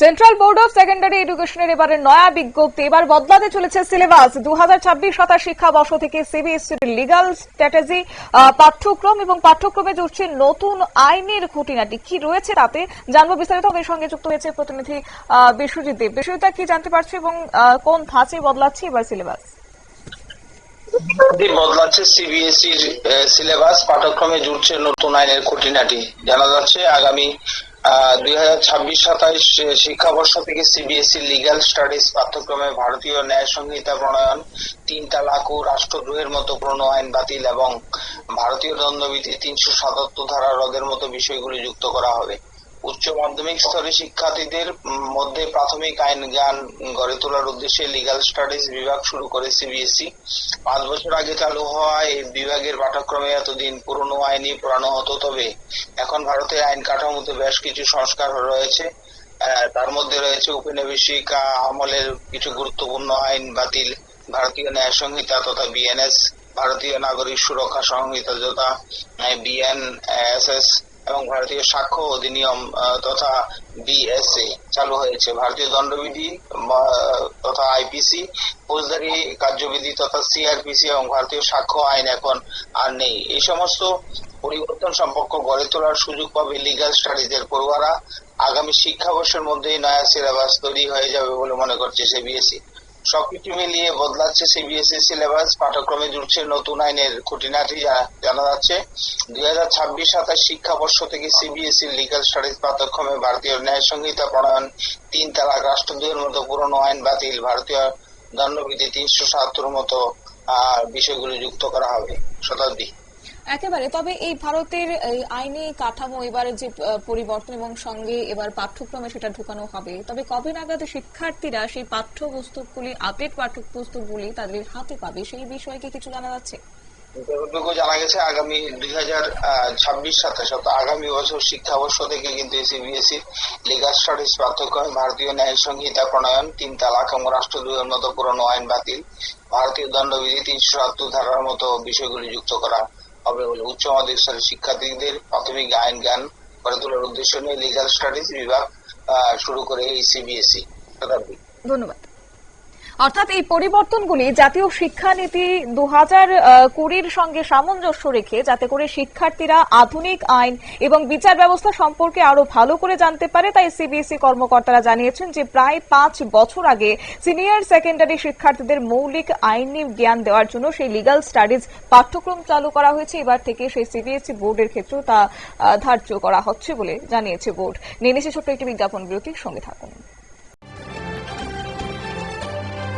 Central board of secondary এডুকেশনের এবারে নয়া বিজ্ঞপ্তি এবার বদলাতে চলেছে সিলেবাস। দু হাজার ছাব্বিশ সাতাশ শিক্ষাবর্ষ থেকে সিবিএসসির লিগাল স্ট্র্যাটেজি পাঠ্যক্রম এবং পাঠ্যক্রমে জুড়ছে নতুন আইনের খুঁটিনাটি। কি রয়েছে তাতে জানব বিস্তারিত, আমাদের সঙ্গে যুক্ত হয়েছে প্রতিনিধি বিশ্বজিৎ দেব। বিষয়টা কি জানতে পারছ এবং কোন ধাঁচে বদলাচ্ছে এবার সিলেবাস? বদলাচ্ছে সিবিএসইর সিলেবাস। পাঠ্যক্রমে জুড়ছে নতুন আইনের খুঁটিনাটি। জানা যাচ্ছে আগামী দুই হাজার ছাব্বিশ সাতাইশ শিক্ষাবর্ষ থেকে সিবিএসই লিগ্যাল স্টাডিজ পাঠ্যক্রমে ভারতীয় ন্যায় সংহিতা প্রণয়ন তিন তালাক ও রাষ্ট্রদ্রোহের মতো প্রণয় আইন বাতিল এবং ভারতীয় দণ্ডবিধি তিনশো সাতাত্তর ধারা রদের মতো বিষয়গুলি যুক্ত করা হবে। উচ্চ মাধ্যমিক স্তরে শিক্ষার্থীদের মধ্যে প্রাথমিক আইন জ্ঞান গড়ে তোলার উদ্দেশ্যে লিগ্যাল স্টাডিজ বিভাগ শুরু করে সিবিএসই পাঁচ বছর আগে চালু হওয়া এই বিভাগের পাঠ্যক্রমে এতদিন পুরনো আইনই পড়ানো হতো, তবে এখন ভারতের আইন কাঠামোতে বেশ কিছু সংস্কার রয়েছে। তার মধ্যে রয়েছে উপনিবেশিক আমলের কিছু গুরুত্বপূর্ণ আইন বাতিল, ভারতীয় ন্যায় সংহিতা তথা বিএনএস ভারতীয় নাগরিক সুরক্ষা সংহিতা যথা বিএনএসএস এবং ভারতীয় সাক্ষ্য অধিনিয়ম তথা বিএসএ চালু হয়েছে। ভারতীয় দণ্ডবিধি তথা আইপিসি ফৌজদারি কার্যবিধি তথা সিআরপিসি এবং ভারতীয় সাক্ষ্য আইন এখন আর নেই। এই সমস্ত পরিবর্তন সম্পর্ক গড়ে তোলার সুযোগ পাবে লিগাল স্টাডিজের পড়ুয়ারা। আগামী শিক্ষাবর্ষের মধ্যেই নয়া সিলেবাস তৈরি হয়ে যাবে বলে মনে করছে সে সিবিএসই সবকিছু মিলিয়ে বদলাচ্ছে সিবিএসই সিলেবাস পাঠ্যক্রমে জুড়ছে নতুন আইনের খুঁটিনাটি জানা যাচ্ছে। দুই হাজার ছাব্বিশ সাতাশ শিক্ষাবর্ষ থেকে সিবিএসই লিগ্যাল স্টাডিজ পাঠ্যক্রমে ভারতীয় ন্যায় সংহিতা প্রণয়ন তিন তালাক রাষ্ট্রদ্রোহের মতো পুরনো আইন বাতিল, ভারতীয় দণ্ডবিধি তিনশো সাতাত্তর মতো বিষয়গুলি যুক্ত করা হবে। শতাব্দী। একেবারে, তবে এই ভারতের আইনি কাঠামো এবার যে পরিবর্তন এবং সঙ্গে এবার পাঠ্যক্রমে সেটা ঢুকানো হবে, তবে কবে নাগাদ শিক্ষার্থীরা সেই পাঠ্যপুস্তকগুলি, আপডেট পাঠ্যপুস্তকগুলি তাদের হাতে পাবে, সেই বিষয়ে কি কিছু জানা যাচ্ছে? যতটুকু জানা গেছে, আগামী দুই হাজার ছাব্বিশ সাতাশ, অর্থাৎ আগামী বছর শিক্ষাবর্ষ থেকে কিন্তু সিবিএসই লিগাল স্টাডিজ পাঠ্যক্রমে ভারতীয় ন্যায় সংহিতা প্রণয়ন, তিন তালাক এবং রাষ্ট্রদ্রোহের মতো পুরনো আইন বাতিল, ভারতীয় দণ্ডবিধি তিনশো সাতাত্তর ধারার মতো বিষয়গুলি যুক্ত করা উচ্চ মাধ্যমিক স্তরের শিক্ষার্থীদের প্রাথমিক আইন জ্ঞান গড়ে তোলার উদ্দেশ্য নিয়ে লিগাল স্টাডিজ বিভাগ শুরু করে এই সিবিএসই ধন্যবাদ। অর্থাৎ এই পরিবর্তনগুলি জাতীয় শিক্ষানীতি দু হাজার কুড়ির সঙ্গে সামঞ্জস্য রেখে যাতে করে শিক্ষার্থীরা আধুনিক আইন এবং বিচার ব্যবস্থা সম্পর্কে আরও ভালো করে জানতে পারে, তাই সিবিএসই কর্মকর্তারা জানিয়েছেন যে প্রায় পাঁচ বছর আগে সিনিয়র সেকেন্ডারি শিক্ষার্থীদের মৌলিক আইনি জ্ঞান দেওয়ার জন্য সেই লিগাল স্টাডিজ পাঠ্যক্রম চালু করা হয়েছে। এবার থেকে সেই সিবিএসই বোর্ডের ক্ষেত্রেও তা ধার্য করা হচ্ছে বলে জানিয়েছে বোর্ড। নিয়ে ছোট্ট একটি বিজ্ঞাপন বিরতির সঙ্গে থাকুন।